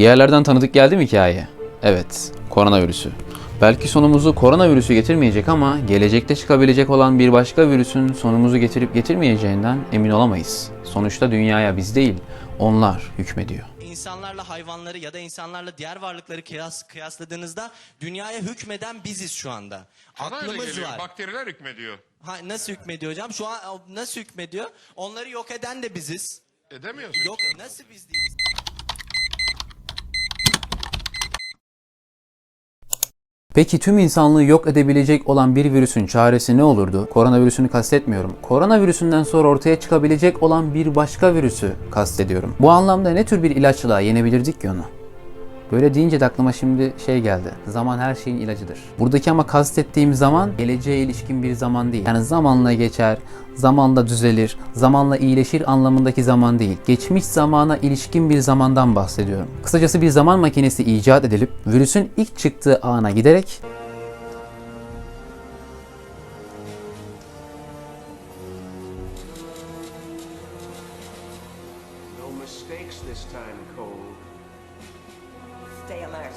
Bir yerlerden tanıdık geldi mi hikaye? Evet, koronavirüsü. Belki sonumuzu koronavirüsü getirmeyecek ama gelecekte çıkabilecek olan bir başka virüsün sonumuzu getirip getirmeyeceğinden emin olamayız. Sonuçta dünyaya biz değil, onlar hükmediyor. İnsanlarla hayvanları ya da insanlarla diğer varlıkları kıyas, kıyasladığınızda dünyaya hükmeden biziz şu anda. Bana Aklımız geliyor. var. Bakteriler hükmediyor. Ha, nasıl hükmediyor hocam? Şu an nasıl hükmediyor? Onları yok eden de biziz. Edemiyorsun. Yok nasıl biz değiliz? Peki tüm insanlığı yok edebilecek olan bir virüsün çaresi ne olurdu? Koronavirüsünü kastetmiyorum. Koronavirüsünden sonra ortaya çıkabilecek olan bir başka virüsü kastediyorum. Bu anlamda ne tür bir ilaçla yenebilirdik ki onu? Böyle deyince de aklıma şimdi şey geldi. Zaman her şeyin ilacıdır. Buradaki ama kastettiğim zaman geleceğe ilişkin bir zaman değil. Yani zamanla geçer, zamanla düzelir, zamanla iyileşir anlamındaki zaman değil. Geçmiş zamana ilişkin bir zamandan bahsediyorum. Kısacası bir zaman makinesi icat edilip virüsün ilk çıktığı ana giderek this time, Cole. Stay alert.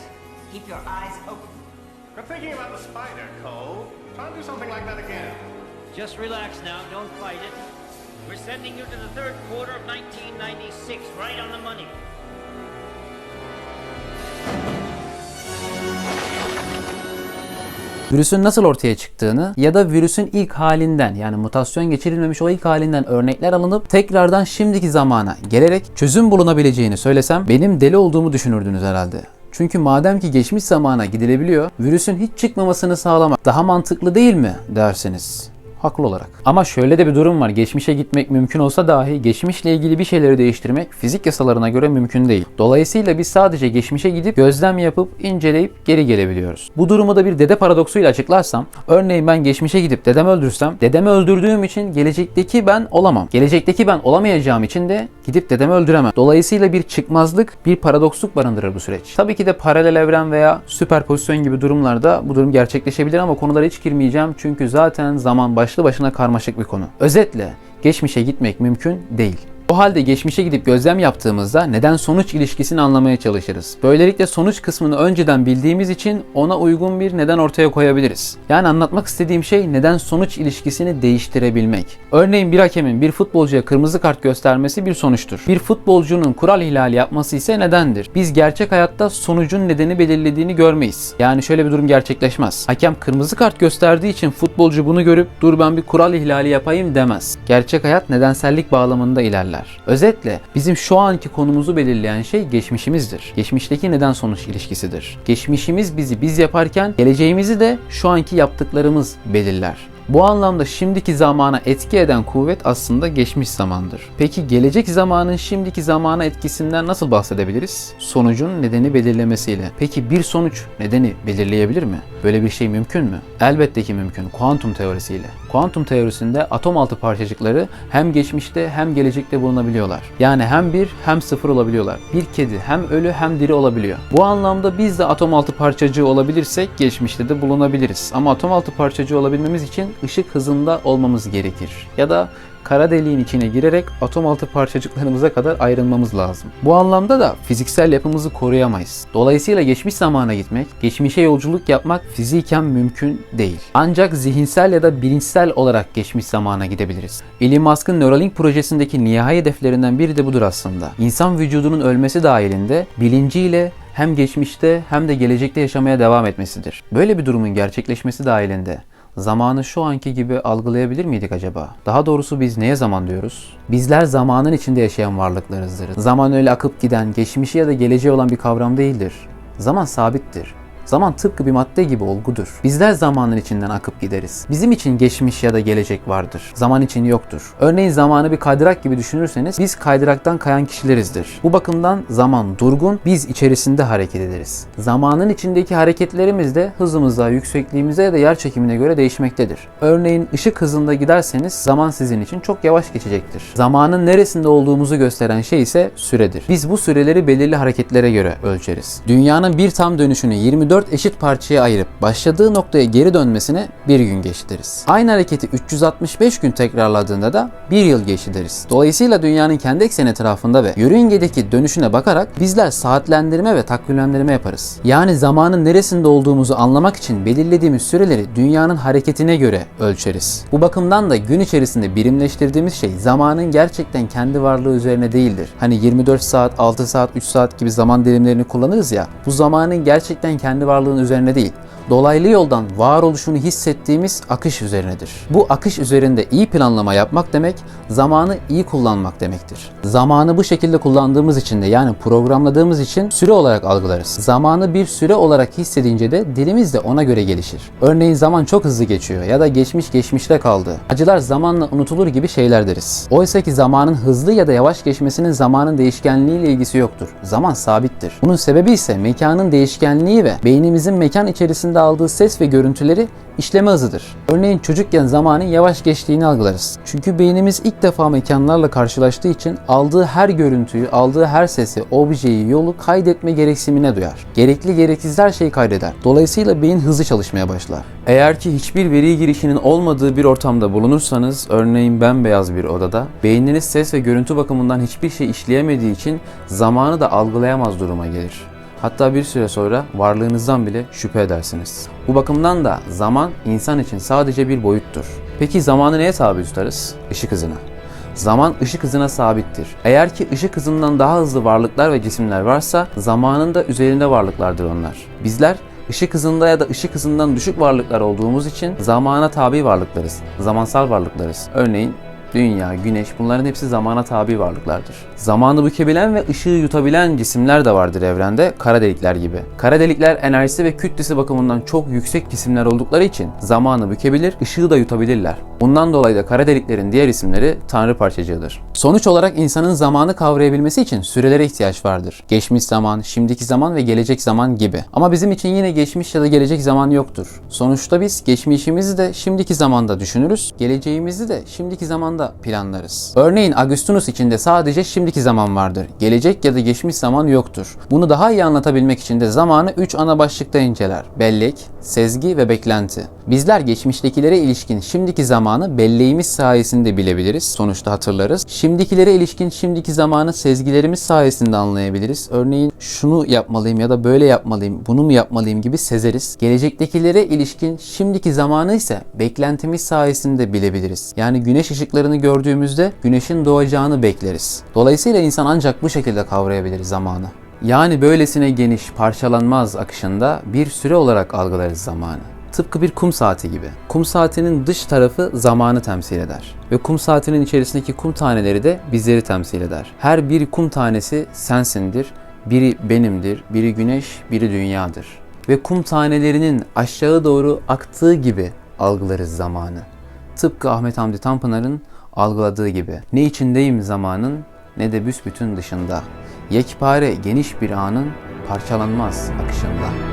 Keep your eyes open. Quit thinking about the spider, Cole. Try and do something like that again. Just relax now, don't fight it. We're sending you to the third quarter of 1996, right on the money. virüsün nasıl ortaya çıktığını ya da virüsün ilk halinden yani mutasyon geçirilmemiş o ilk halinden örnekler alınıp tekrardan şimdiki zamana gelerek çözüm bulunabileceğini söylesem benim deli olduğumu düşünürdünüz herhalde. Çünkü madem ki geçmiş zamana gidilebiliyor, virüsün hiç çıkmamasını sağlamak daha mantıklı değil mi derseniz haklı olarak. Ama şöyle de bir durum var. Geçmişe gitmek mümkün olsa dahi geçmişle ilgili bir şeyleri değiştirmek fizik yasalarına göre mümkün değil. Dolayısıyla biz sadece geçmişe gidip gözlem yapıp inceleyip geri gelebiliyoruz. Bu durumu da bir dede paradoksuyla açıklarsam, örneğin ben geçmişe gidip dedemi öldürsem, dedemi öldürdüğüm için gelecekteki ben olamam. Gelecekteki ben olamayacağım için de gidip dedemi öldüremem. Dolayısıyla bir çıkmazlık, bir paradoksluk barındırır bu süreç. Tabii ki de paralel evren veya süperpozisyon gibi durumlarda bu durum gerçekleşebilir ama konulara hiç girmeyeceğim çünkü zaten zaman başlı başına karmaşık bir konu. Özetle geçmişe gitmek mümkün değil. O halde geçmişe gidip gözlem yaptığımızda neden sonuç ilişkisini anlamaya çalışırız. Böylelikle sonuç kısmını önceden bildiğimiz için ona uygun bir neden ortaya koyabiliriz. Yani anlatmak istediğim şey neden sonuç ilişkisini değiştirebilmek. Örneğin bir hakemin bir futbolcuya kırmızı kart göstermesi bir sonuçtur. Bir futbolcunun kural ihlali yapması ise nedendir. Biz gerçek hayatta sonucun nedeni belirlediğini görmeyiz. Yani şöyle bir durum gerçekleşmez. Hakem kırmızı kart gösterdiği için futbolcu bunu görüp dur ben bir kural ihlali yapayım demez. Gerçek hayat nedensellik bağlamında ilerler. Özetle bizim şu anki konumuzu belirleyen şey geçmişimizdir. Geçmişteki neden sonuç ilişkisidir. Geçmişimiz bizi biz yaparken geleceğimizi de şu anki yaptıklarımız belirler. Bu anlamda şimdiki zamana etki eden kuvvet aslında geçmiş zamandır. Peki gelecek zamanın şimdiki zamana etkisinden nasıl bahsedebiliriz? Sonucun nedeni belirlemesiyle. Peki bir sonuç nedeni belirleyebilir mi? Böyle bir şey mümkün mü? Elbette ki mümkün. Kuantum teorisiyle. Kuantum teorisinde atom altı parçacıkları hem geçmişte hem gelecekte bulunabiliyorlar. Yani hem bir hem sıfır olabiliyorlar. Bir kedi hem ölü hem diri olabiliyor. Bu anlamda biz de atom altı parçacığı olabilirsek geçmişte de bulunabiliriz. Ama atom altı parçacığı olabilmemiz için ışık hızında olmamız gerekir. Ya da kara deliğin içine girerek atom altı parçacıklarımıza kadar ayrılmamız lazım. Bu anlamda da fiziksel yapımızı koruyamayız. Dolayısıyla geçmiş zamana gitmek, geçmişe yolculuk yapmak fiziken mümkün değil. Ancak zihinsel ya da bilinçsel olarak geçmiş zamana gidebiliriz. Elon Musk'ın Neuralink projesindeki nihai hedeflerinden biri de budur aslında. İnsan vücudunun ölmesi dahilinde bilinciyle hem geçmişte hem de gelecekte yaşamaya devam etmesidir. Böyle bir durumun gerçekleşmesi dahilinde zamanı şu anki gibi algılayabilir miydik acaba? Daha doğrusu biz neye zaman diyoruz? Bizler zamanın içinde yaşayan varlıklarızdır. Zaman öyle akıp giden, geçmişi ya da geleceği olan bir kavram değildir. Zaman sabittir. Zaman tıpkı bir madde gibi olgudur. Bizler zamanın içinden akıp gideriz. Bizim için geçmiş ya da gelecek vardır. Zaman için yoktur. Örneğin zamanı bir kaydırak gibi düşünürseniz biz kaydıraktan kayan kişilerizdir. Bu bakımdan zaman durgun, biz içerisinde hareket ederiz. Zamanın içindeki hareketlerimiz de hızımıza, yüksekliğimize ya da yer çekimine göre değişmektedir. Örneğin ışık hızında giderseniz zaman sizin için çok yavaş geçecektir. Zamanın neresinde olduğumuzu gösteren şey ise süredir. Biz bu süreleri belirli hareketlere göre ölçeriz. Dünyanın bir tam dönüşünü 24 24 eşit parçaya ayırıp başladığı noktaya geri dönmesine bir gün geçti deriz. Aynı hareketi 365 gün tekrarladığında da bir yıl geçti deriz. Dolayısıyla dünyanın kendi ekseni etrafında ve yörüngedeki dönüşüne bakarak bizler saatlendirme ve takvimlendirme yaparız. Yani zamanın neresinde olduğumuzu anlamak için belirlediğimiz süreleri dünyanın hareketine göre ölçeriz. Bu bakımdan da gün içerisinde birimleştirdiğimiz şey zamanın gerçekten kendi varlığı üzerine değildir. Hani 24 saat, 6 saat, 3 saat gibi zaman dilimlerini kullanırız ya. Bu zamanın gerçekten kendi varlığının üzerine değil dolaylı yoldan varoluşunu hissettiğimiz akış üzerinedir. Bu akış üzerinde iyi planlama yapmak demek, zamanı iyi kullanmak demektir. Zamanı bu şekilde kullandığımız için de yani programladığımız için süre olarak algılarız. Zamanı bir süre olarak hissedince de dilimiz de ona göre gelişir. Örneğin zaman çok hızlı geçiyor ya da geçmiş geçmişte kaldı. Acılar zamanla unutulur gibi şeyler deriz. Oysa ki zamanın hızlı ya da yavaş geçmesinin zamanın değişkenliğiyle ilgisi yoktur. Zaman sabittir. Bunun sebebi ise mekanın değişkenliği ve beynimizin mekan içerisinde aldığı ses ve görüntüleri işleme hızıdır. Örneğin çocukken zamanın yavaş geçtiğini algılarız. Çünkü beynimiz ilk defa mekanlarla karşılaştığı için aldığı her görüntüyü, aldığı her sesi, objeyi, yolu kaydetme gereksinimine duyar. Gerekli gereksiz her şeyi kaydeder. Dolayısıyla beyin hızlı çalışmaya başlar. Eğer ki hiçbir veri girişinin olmadığı bir ortamda bulunursanız, örneğin bembeyaz bir odada, beyniniz ses ve görüntü bakımından hiçbir şey işleyemediği için zamanı da algılayamaz duruma gelir. Hatta bir süre sonra varlığınızdan bile şüphe edersiniz. Bu bakımdan da zaman insan için sadece bir boyuttur. Peki zamanı neye tabi tutarız? Işık hızına. Zaman ışık hızına sabittir. Eğer ki ışık hızından daha hızlı varlıklar ve cisimler varsa zamanın da üzerinde varlıklardır onlar. Bizler ışık hızında ya da ışık hızından düşük varlıklar olduğumuz için zamana tabi varlıklarız. Zamansal varlıklarız. Örneğin Dünya, güneş bunların hepsi zamana tabi varlıklardır. Zamanı bükebilen ve ışığı yutabilen cisimler de vardır evrende, kara delikler gibi. Kara delikler enerjisi ve kütlesi bakımından çok yüksek cisimler oldukları için zamanı bükebilir, ışığı da yutabilirler. Bundan dolayı da kara deliklerin diğer isimleri tanrı parçacığıdır. Sonuç olarak insanın zamanı kavrayabilmesi için sürelere ihtiyaç vardır. Geçmiş zaman, şimdiki zaman ve gelecek zaman gibi. Ama bizim için yine geçmiş ya da gelecek zaman yoktur. Sonuçta biz geçmişimizi de şimdiki zamanda düşünürüz, geleceğimizi de şimdiki zamanda planlarız. Örneğin Augustinus için de sadece şimdiki zaman vardır. Gelecek ya da geçmiş zaman yoktur. Bunu daha iyi anlatabilmek için de zamanı 3 ana başlıkta inceler. Bellek, sezgi ve beklenti. Bizler geçmiştekilere ilişkin şimdiki zamanı belleğimiz sayesinde bilebiliriz. Sonuçta hatırlarız. Şimdikilere ilişkin şimdiki zamanı sezgilerimiz sayesinde anlayabiliriz. Örneğin şunu yapmalıyım ya da böyle yapmalıyım, bunu mu yapmalıyım gibi sezeriz. Gelecektekilere ilişkin şimdiki zamanı ise beklentimiz sayesinde bilebiliriz. Yani güneş ışıklarını gördüğümüzde güneşin doğacağını bekleriz. Dolayısıyla insan ancak bu şekilde kavrayabilir zamanı. Yani böylesine geniş, parçalanmaz akışında bir süre olarak algılarız zamanı. Tıpkı bir kum saati gibi. Kum saatinin dış tarafı zamanı temsil eder. Ve kum saatinin içerisindeki kum taneleri de bizleri temsil eder. Her bir kum tanesi sensindir, biri benimdir, biri güneş, biri dünyadır. Ve kum tanelerinin aşağı doğru aktığı gibi algılarız zamanı. Tıpkı Ahmet Hamdi Tanpınar'ın algıladığı gibi. Ne içindeyim zamanın ne de büsbütün dışında. Yekpare geniş bir anın parçalanmaz akışında.